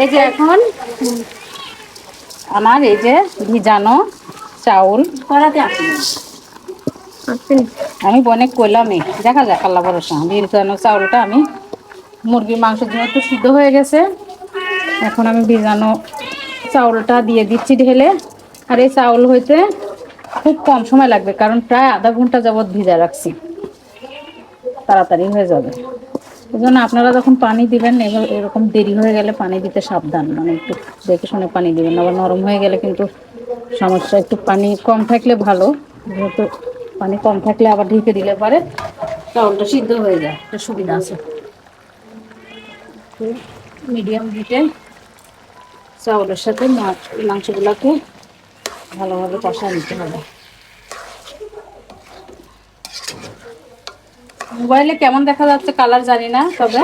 এই যে এখন আমার এই যে ভিজানো চাউল। আসি আমি বনে কইলামই দেখা যাক আল্লাহ ভরসা। ভিজানো চাউলটা আমি মুরগির মাংস যেহেতু সিদ্ধ হয়ে গেছে। এখন আমি ভিজানো চাউলটা দিয়ে দিচ্ছি ঢেলে। আর এই চাউল হইতে খুব কম সময় লাগবে কারণ প্রায় আধা ঘণ্টা যাবৎ ভিজা রাখছি। তাড়াতাড়ি হয়ে যাবে। এই জন্য আপনারা যখন পানি দিবেন এবার এরকম দেরি হয়ে গেলে পানি দিতে সাবধান। মানে একটু দেখে শুনে পানি দিবেন আবার নরম হয়ে গেলে কিন্তু সমস্যা। একটু পানি কম থাকলে ভালো। যেহেতু পানি কম থাকলে আবার ঢেকে দিলে পারে চাউলটা সিদ্ধ হয়ে যায়। একটা সুবিধা আছে। মিডিয়াম হিটে চাউলের সাথে মাছ মাংসগুলোকে ভালোভাবে কষা নিতে হবে। মোবাইলে কেমন দেখা যাচ্ছে কালার জানি না তবে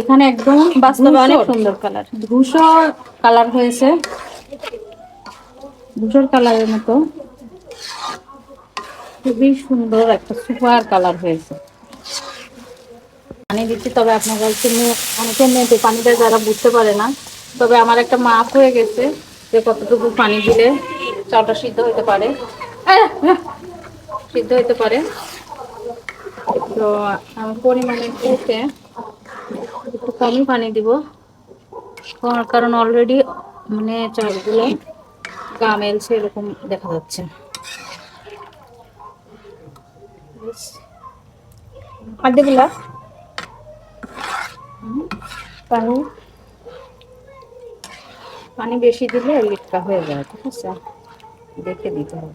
এখানে একদম বাস্তবে অনেক সুন্দর কালার। ধূসর কালার হয়েছে। ধূসর কালারের মতো। খুবই সুন্দর একটা সুপার কালার হয়েছে। পানি দিচ্ছি তবে আপনারা হচ্ছে অনেকে মেপে পানিটা যারা বুঝতে পারে না। তবে আমার একটা মাপ হয়ে গেছে যে কতটুকু পানি দিলে চালটা সিদ্ধ হতে পারে। সিদ্ধ হতে পারে। তো পরিমাণে কুটে একটু কমই পানি দিব। কারণ- অলরেডি মানে চালগুলো গা মেলছে এরকম দেখা যাচ্ছে। আর দেবুলা পানি। পানি বেশি দিলে লিটকা হয়ে যায়, ঠিক আছে? দেখে দিতে হবে।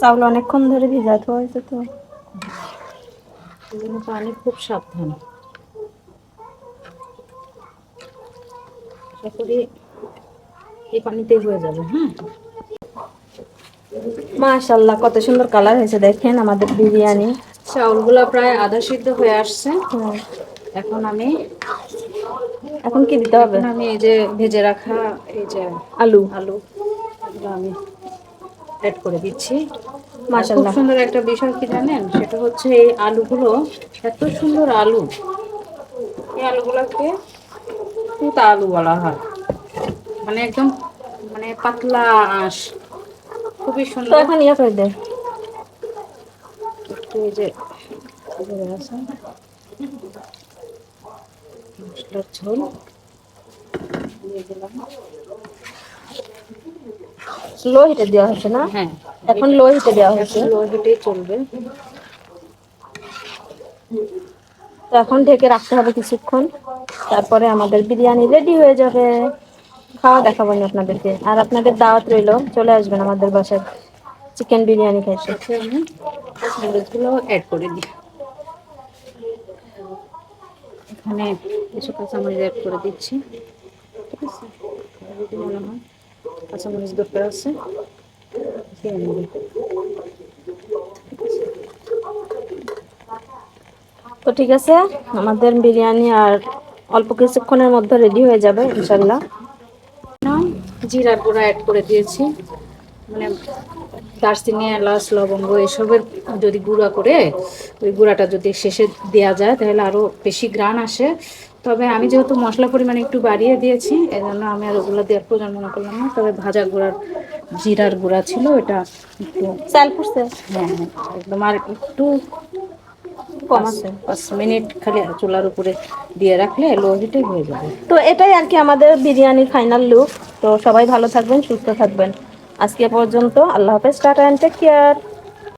চাউল অনেকক্ষণ ধরে ভিজাতে হয়েছে তো। পানি খুব সাবধান। আশা করি এই পানিতেই হয়ে যাবে হ্যাঁ? মাশাল্লাহ কত সুন্দর কালার হয়েছে দেখেন আমাদের বিরিয়ানি। চাউলগুলো প্রায় আধা সিদ্ধ হয়ে আসছে। এখন আমি এখন কি দিতে হবে? আমি এই যে ভেজে রাখা এই যে আলু। আলু। আমি অ্যাড করে দিচ্ছি। খুব সুন্দর একটা বিষয় কি জানেন? সেটা হচ্ছে এই আলুগুলো এত সুন্দর আলু। এই আলুগুলোকে তুতা আলু বলা হয়। মানে একদম মানে পাতলা আঁশ। খুবই সুন্দর। এখন ইয়ে করে দে। একটু এই যে মশলার ঝোল। দিয়ে দিলাম। লো হিটে দেওয়া হয়েছে না? হ্যাঁ। এখন লো হিটে দেওয়া হয়েছে। এখন লো হিটেই চলবে। তো এখন ঢেকে রাখতে হবে কিছুক্ষণ। তারপরে আমাদের বিরিয়ানি রেডি হয়ে যাবে। খাওয়া দেখাবো না আপনাদেরকে। আর আপনাদের দাওয়াত রইল চলে আসবেন আমাদের বাসায়। চিকেন বিরিয়ানি আমি কাঁচামরিচগুলো অ্যাড করে দিই। এখানে কিছু কাঁচামরিচ অ্যাড করে দিচ্ছি। ঠিক আছে মনে হয় কাঁচামরিচ দরকার আছে দিয়ে নেবে। তো ঠিক আছে আমাদের বিরিয়ানি আর অল্প কিছুক্ষণের মধ্যে রেডি হয়ে যাবে ইনশাল্লাহ জিরার গুঁড়া অ্যাড করে দিয়েছি। মানে দারচিনি এলাচ লবঙ্গ এসবের যদি গুঁড়া করে ওই গুঁড়াটা যদি শেষে দেওয়া যায় তাহলে আরও বেশি গ্রান আসে। তবে আমি যেহেতু মশলা পরিমাণ একটু বাড়িয়ে দিয়েছি এই জন্য আমি আর ওগুলো দেওয়ার প্রয়োজন মনে করলাম না। তবে ভাজা গুঁড়ার জিরার গুঁড়া ছিল এটা একটু চাল ফুটছে হ্যাঁ হ্যাঁ একদম আর একটু পাঁচ মিনিট খালি চুলার উপরে দিয়ে রাখলে লো হিটে হয়ে যাবে। তো এটাই আর কি আমাদের বিরিয়ানির ফাইনাল লুক তো সবাই ভালো থাকবেন সুস্থ থাকবেন। আজকে পর্যন্ত আল্লাহ হাফেজ টাটা অ্যান্ড টেক কেয়ার